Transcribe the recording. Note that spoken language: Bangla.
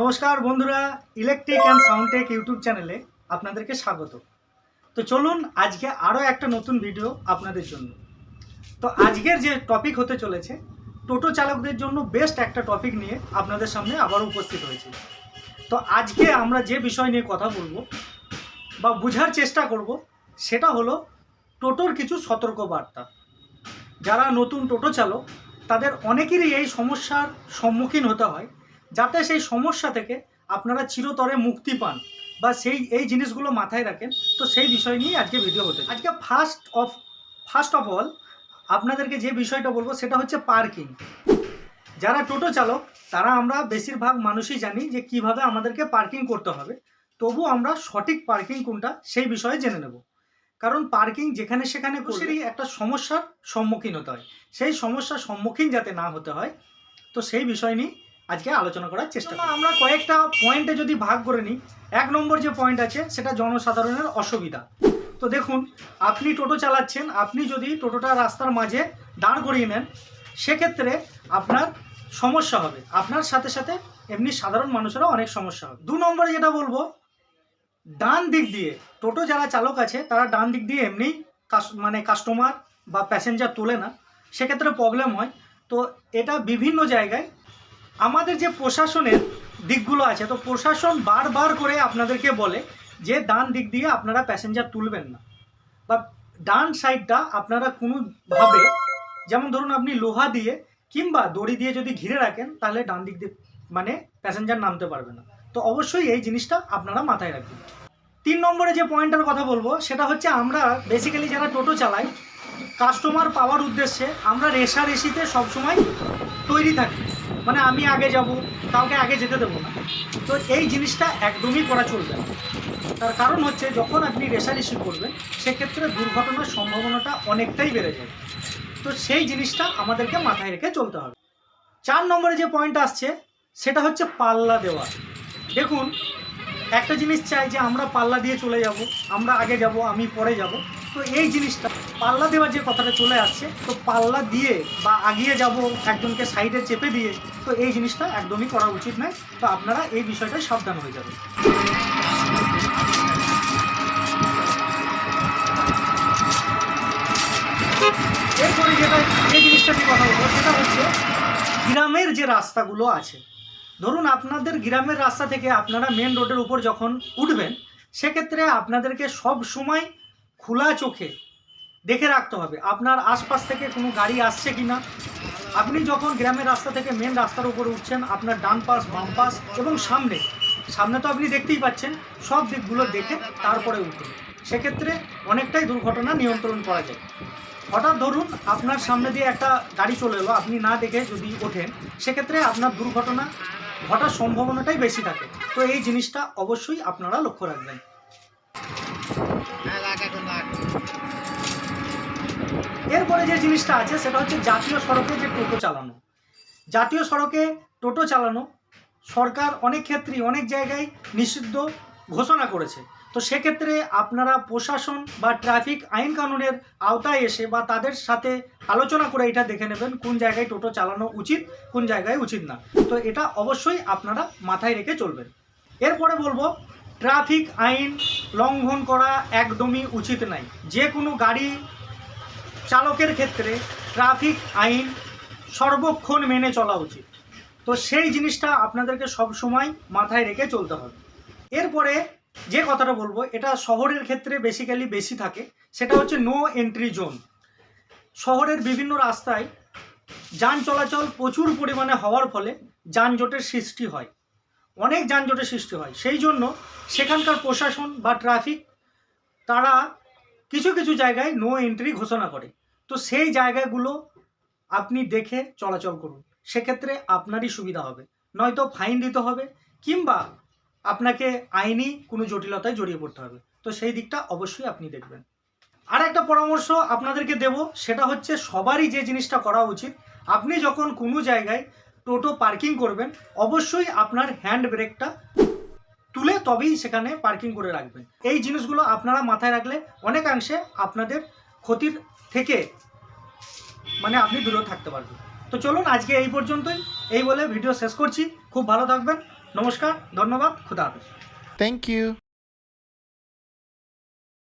নমস্কার বন্ধুরা electric and sound tech YouTube চ্যানেলে আপনাদেরকে স্বাগত। তো চলুন, আজকে আরও একটা নতুন ভিডিও আপনাদের জন্য। তো আজকের যে টপিক হতে চলেছে, টোটো চালকদের জন্য বেস্ট একটা টপিক নিয়ে আপনাদের সামনে আবার উপস্থিত হয়েছে। তো আজকে আমরা যে বিষয় নিয়ে কথা বলব বা বোঝার চেষ্টা করব, সেটা হলো টোটোর কিছু সতর্কবার্তা। যারা নতুন টোটো চালক, তাদের অনেকেরই এই সমস্যার সম্মুখীন হতে হয় যাতে সেই সমস্যা থেকে আপনারা চিরতরে মুক্তি পান বা সেই এই জিনিসগুলো মাথায় রাখেন। তো সেই বিষয় নিয়ে আজকে ভিডিও হতে আজকে first of first of all আপনাদেরকে যে বিষয়টা বলব সেটা হচ্ছে পার্কিং যারা টোটো চালক তারা আমরা বেশিরভাগ মানুষই জানি যে কীভাবে আমাদেরকে পার্কিং করতে হবে। তবু আমরা সঠিক পার্কিং কোনটা সেই বিষয়ে জেনে নেব। কারণ পার্কিং যেখানে সেখানে করলেই একটা সমস্যার সম্মুখীন হতে হয়। সেই সমস্যার সম্মুখীন যাতে না হতে হয় তো সেই বিষয় নিয়ে আজকে আলোচনা করার চেষ্টা আমরা কয়েকটা পয়েন্টে যদি ভাগ করে নিই এক নম্বর যে পয়েন্ট আছে সেটা জনসাধারণের অসুবিধা। তো দেখুন আপনি টোটো চালাচ্ছেন আপনি যদি টোটোটা রাস্তার মাঝে দাঁড় করিয়ে নেন সেক্ষেত্রে আপনার সমস্যা হবে। আপনার সাথে সাথে এমনি সাধারণ মানুষেরও অনেক সমস্যা হবে। দু নম্বরে যেটা বলব ডান দিক দিয়ে টোটো যারা চালক আছে তারা ডান দিক দিয়ে এমনিই কাস- মানে কাস্টমার বা প্যাসেঞ্জার তোলে না। সেক্ষেত্রে প্রবলেম হয়। তো এটা বিভিন্ন জায়গায় আমাদের যে প্রশাসনের দিকগুলো আছে, তো প্রশাসন বারবার করে আপনাদেরকে বলে যে ডান দিক দিয়ে আপনারা প্যাসেঞ্জার তুলবেন না। বা ডান সাইডটা আপনারা কোনোভাবে, যেমন ধরুন আপনি লোহা দিয়ে কিংবা দড়ি দিয়ে যদি ঘিরে রাখেন, তাহলে ডান দিক দিয়ে মানে প্যাসেঞ্জার নামতে পারবে না। তো অবশ্যই এই জিনিসটা আপনারা মাথায় রাখবেন। তিন নম্বরে যে পয়েন্টটার কথা বলব, সেটা হচ্ছে আমরা বেসিক্যালি যারা টোটো চালাই কাস্টমার পাওয়ার উদ্দেশ্যে আমরা রেশারেশিতে সবসময় তৈরি থাকি। মানে আমি আগে যাব, কাউকে আগে যেতে দেবো না। তো এই জিনিসটা একদমই করা চলবে না। তার কারণ হচ্ছে, যখন আপনি রেশারেশি করবেন, সেক্ষেত্রে দুর্ঘটনার সম্ভাবনাটা অনেকটাই বেড়ে যাবে। তো সেই জিনিসটা আমাদেরকে মাথায় রেখে চলতে হবে। চার নম্বরে যে পয়েন্ট আসছে, সেটা হচ্ছে পাল্লা দেওয়া। দেখুন একটা জিনিস চাই যে আমরা পাল্লা দিয়ে চলে যাব, আমরা আগে যাব, আমি পরে যাব। তো এই জিনিসটা, পাল্লা দেওয়ার যে কথাটা চলে আসছে, তো পাল্লা দিয়ে বা আগিয়ে যাব, একজনকে সাইডে চেপে দিয়ে, তো এই জিনিসটা একদমই করা উচিত নয়। তো আপনারা এই বিষয়টায় সাবধান হয়ে যাবেন। এরপরে যেটা যে জিনিসটা নিয়ে কথা বলব সেটা হচ্ছে, গ্রামের যে রাস্তাগুলো আছে ধরুন আপনাদের গ্রামের রাস্তা থেকে আপনারা মেন রোডের উপর যখন উঠবেন, সেক্ষেত্রে আপনাদেরকে সব সময় খোলা চোখে দেখে রাখতে হবে, আপনার আশপাশ থেকে কোনো গাড়ি আসছে কি না আপনি যখন গ্রামের রাস্তা থেকে মেন রাস্তার উপরে উঠছেন, আপনার ডান পাশ, বাম পাশ এবং সামনে সামনে তো আপনি দেখতেই পাচ্ছেন, সব দিকগুলো দেখে তারপরে উঠুন। সেক্ষেত্রে অনেকটাই দুর্ঘটনা নিয়ন্ত্রণ করা যায়। হঠাৎ ধরুন আপনার সামনে দিয়ে একটা গাড়ি চলে এলো, আপনি না দেখে যদি ওঠেন, সেক্ষেত্রে আপনার দুর্ঘটনা ঘটার সম্ভাবনাটাই বেশি থাকে। তো এই জিনিসটা অবশ্যই আপনারা লক্ষ্য রাখবেন। এরপরে যে জিনিসটা আছে সেটা হচ্ছে জাতীয় সড়কে যে টোটো চালানো। জাতীয় সড়কে টোটো চালানো সরকার অনেক ক্ষেত্রেই অনেক জায়গায় নিষিদ্ধ ঘোষণা করেছে। তো সেক্ষেত্রে আপনারা প্রশাসন বা ট্রাফিক আইন কানুনের আওতায় এসে বা তাদের সাথে আলোচনা করে এটা দেখে নেবেন কোন জায়গায় টোটো চালানো উচিত, কোন জায়গায় উচিত না। তো এটা অবশ্যই আপনারা মাথায় রেখে চলবেন। এরপরে বলব, ট্রাফিক আইন লঙ্ঘন করা একদমই উচিত নাই। যে কোনো গাড়ি চালকের ক্ষেত্রে ট্রাফিক আইন সর্বক্ষণ মেনে চলা উচিত। তো সেই জিনিসটা আপনাদেরকে সব সময় মাথায় রেখে চলতে হবে। এরপরে যে কথাটা বলব, এটা শহরের ক্ষেত্রে বেসিক্যালি বেশি থাকে। সেটা হচ্ছে নো এন্ট্রি জোন শহরের বিভিন্ন রাস্তায় যান চলাচল প্রচুর পরিমাণে হওয়ার ফলে যানজটের সৃষ্টি হয়। অনেক যানজটের সৃষ্টি হয়। সেই জন্য সেখানকার প্রশাসন বা ট্রাফিক তারা কিছু কিছু জায়গায় নো এন্ট্রি ঘোষণা করে। তো সেই জায়গাগুলো আপনি দেখে চলাচল করুন। সেক্ষেত্রে আপনারই সুবিধা হবে। নয়তো ফাইন দিতে হবে, কিংবা আপনাকে আইনি কোনো জটিলতায় জড়িয়ে পড়তে হবে। তো সেই দিকটা অবশ্যই আপনি দেখবেন। আর একটা পরামর্শ আপনাদেরকে দেব, সেটা হচ্ছে সবারই যে জিনিসটা করা উচিত, আপনি যখন কোনো জায়গায় টোটো পার্কিং করবেন, অবশ্যই আপনার হ্যান্ড ব্রেকটা তুলে তবেই সেখানে পার্কিং করে রাখবেন। এই জিনিসগুলো আপনারা মাথায় রাখলে অনেকাংশে আপনাদের ক্ষতির থেকে মানে আপনি দূরে থাকতে পারবেন। তো চলুন আজকে এই পর্যন্তই। এই বলে ভিডিও শেষ করছি। খুব ভালো থাকবেন। নমস্কার ধন্যবাদ খুদা হাফেজ ইউ you.